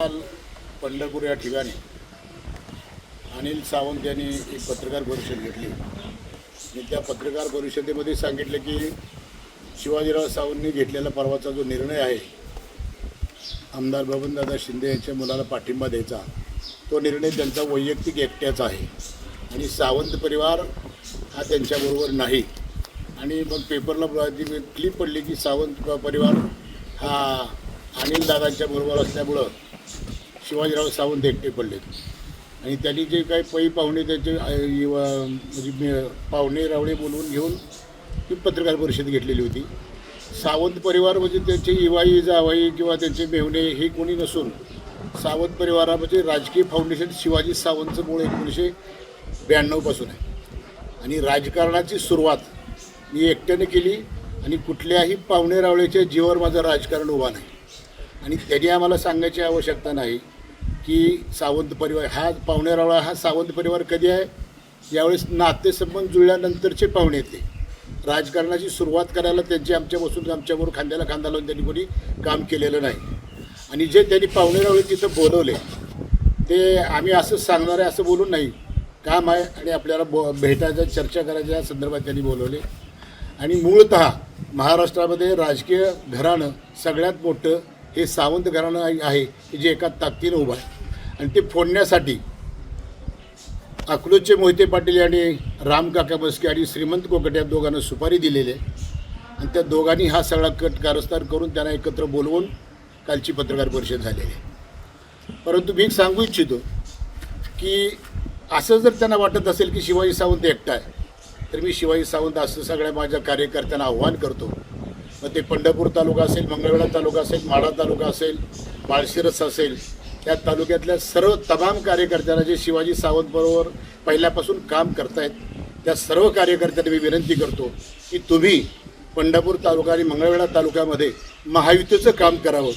काल पंढरपूर या ठिकाणी अनिल सावंत यांनी एक पत्रकार परिषद घेतली. आणि त्या पत्रकार परिषदेमध्ये सांगितलं की शिवाजीराव सावंतनी घेतलेला परवाचा जो निर्णय आहे आमदार बबनदादा शिंदे यांच्या मुलाला पाठिंबा द्यायचा तो निर्णय त्यांचा वैयक्तिक एकट्याचा आहे. आणि सावंत परिवार हा त्यांच्याबरोबर नाही. आणि मग पेपरला क्लिप पडली की सावंत परिवार हा अनिल दादांच्या बरोबर असल्यामुळं शिवाजीराव सावंत एकटे पडलेत. आणि त्यांनी जे काही पै पाहुणे त्यांचे युवा- म्हणजे पाहुणे रावळे बोलवून घेऊन ती पत्रकार परिषद घेतलेली होती. सावंत परिवार म्हणजे त्यांचे इवाई जावाई किंवा त्यांचे मेवणे हे कोणी नसून सावंत परिवारा म्हणजे राजकीय फाउंडेशन शिवाजी सावंतचं मूळ एकोणीसशे ब्याण्णवपासून आहे. आणि राजकारणाची सुरुवात मी एकट्याने केली आणि कुठल्याही पाहुणे रावळेच्या जीवावर माझं राजकारण उभा नाही. आणि त्यांनी आम्हाला सांगायची आवश्यकता नाही. की सावंत परिवार हा पाहुणेरावळा हा सावंत परिवार कधी आहे? यावेळेस नातेसंबंध जुळल्यानंतरचे पाहुणे येते राजकारणाची सुरुवात करायला त्यांची आमच्यापासून आमच्याबरोबर खांद्याला खांदा लावून त्यांनी कोणी काम केलेलं नाही. आणि जे त्यांनी पाहुणेरावळे तिथं बोलवले ते आम्ही असं सांगणार आहे असं बोलून नाही. काम आहे आणि आपल्याला बो भेटायचं चर्चा करायच्या या संदर्भात त्यांनी बोलवले. आणि मूळत महाराष्ट्रामध्ये राजकीय घराणं सगळ्यात मोठं हे सावंत घराणं आहे- आहे की जे एका ताकदीनं उभं आहे. आणि ते फोडण्यासाठी अकलूजचे मोहिते पाटील यांनी राम काका बसके आणि श्रीमंत कोकट या दोघांना सुपारी दिलेली आहे. आणि त्या दोघांनी हा सगळा कट कारस्थान करून त्यांना एकत्र बोलवून कालची पत्रकार परिषद झालेली आहे. परंतु मी सांगू इच्छितो की असं जर त्यांना वाटत असेल की शिवाजी सावंत एकटा आहे तर मी शिवाजी सावंत असं सगळ्या माझ्या कार्यकर्त्यांना आव्हान करतो. मग ते पंढरपूर तालुका असेल मंगळवेढा तालुका असेल माढा तालुका असेल माळशिरस असेल त्या तालुक्यातल्या सर्व तमाम कार्यकर्त्यांना जे शिवाजी सावंत बरोबर पहिल्यापासून काम करतायत त्या सर्व कार्यकर्त्यांना मी विनंती करतो की तुम्ही पंढरपूर तालुका आणि मंगळवेढा तालुक्यामध्ये महायुतीचं काम करावं.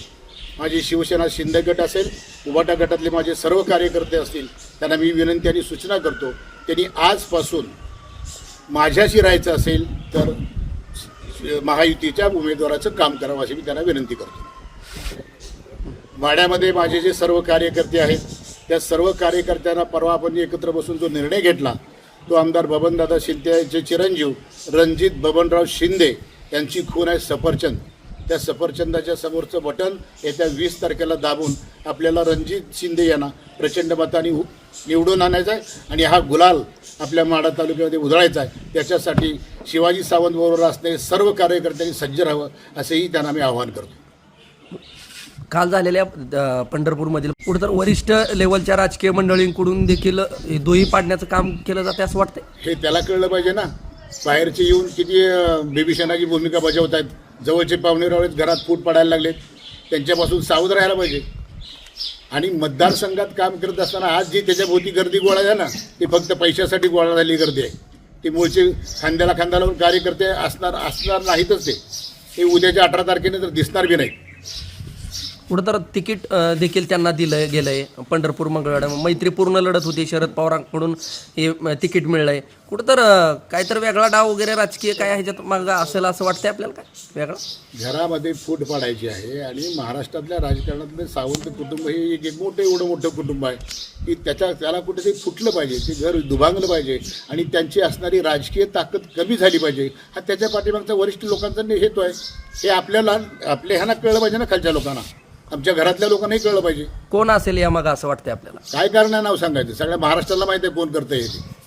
माझी शिवसेना शिंदे गट असेल उबाटा गटातले माझे सर्व कार्यकर्ते असतील त्यांना मी विनंती आणि सूचना करतो त्यांनी आजपासून माझ्याशी राहायचं असेल तर महायुतीच्या उमेदवाराचं काम करावं अशी मी त्यांना विनंती करतो. वाड्यामध्ये माझे जे सर्व कार्यकर्ते आहेत त्या सर्व कार्यकर्त्यांना परवा आपण एकत्र बसून जो निर्णय घेतला तो आमदार बबनदादा शिंदे यांचे चिरंजीव रणजित बबनराव शिंदे यांची खून आहे सफरचंद. त्या सफरचंदाच्या समोरचं बटन येत्या वीस तारखेला दाबून आपल्याला रणजित शिंदे यांना प्रचंड मताने निवडून आणायचा आहे आणि हा गुलाल आपल्या माडा तालुक्यामध्ये उधळायचा आहे. त्याच्यासाठी शिवाजी सावंत बरोबर असणारे सर्व कार्यकर्त्यांनी सज्ज राहावं असंही त्यांना मी आवाहन करतो. काल झालेल्या पंढरपूरमधील कुठंतर वरिष्ठ लेवलच्या राजकीय मंडळींकडून देखील हे दोही पाडण्याचं काम केलं जाते असं वाटतंय. हे त्याला कळलं पाहिजे ना. बाहेरचे येऊन किती बेबीशनाची बिभीषणाची भूमिका बजावत आहेत जवळचे पाहुणे रावळेत घरात फूट पडायला लागलेत. त्यांच्यापासून सावध राहायला पाहिजे. आणि मतदारसंघात काम करत असताना आज जी त्याच्याभोवती गर्दी गोळा आहे ना ती फक्त पैशासाठी गोळा झालेली गर्दी आहे. ती मूळचे खांद्याला खांदा लावून कार्यकर्ते असणार असणार नाहीतच ते. उद्याच्या अठरा तारखेने तर दिसणार बी नाही कुठं तर तिकीट देखील त्यांना दिलं गेलं आहे पंढरपूर मंगळवाडा मैत्रीपूर्ण लढत होती. शरद पवारांकडून हे तिकीट मिळलंय. कुठं तर अ, काय तर वेगळा डाव वगैरे राजकीय काय ह्याच्यात मग असेल असं वाटतंय आपल्याला काय? वेगळा? घरामध्ये फूट पाडायची आहे आणि महाराष्ट्रातल्या राजकारणातलं सावंत कुटुंब हे एक एक मोठं एवढं मोठं कुटुंब आहे की त्याच्या त्याला कुठेतरी फुटलं पाहिजे. ते घर दुभांगलं पाहिजे आणि त्यांची असणारी राजकीय ताकद कमी झाली पाहिजे. हा त्याच्या पाठीमागचा वरिष्ठ लोकांचा नि- हेतू आहे. हे आपल्याला आपल्या ह्यांना कळलं पाहिजे ना खालच्या लोकांना. आमच्या घरातल्या लोकांनाही कळलं पाहिजे. कोण असेल या मग असं वाटतंय आपल्याला? काय कारण आहे नाव सांगायचं? सगळ्या महाराष्ट्राला माहिती आहे कोण करतं हे. ते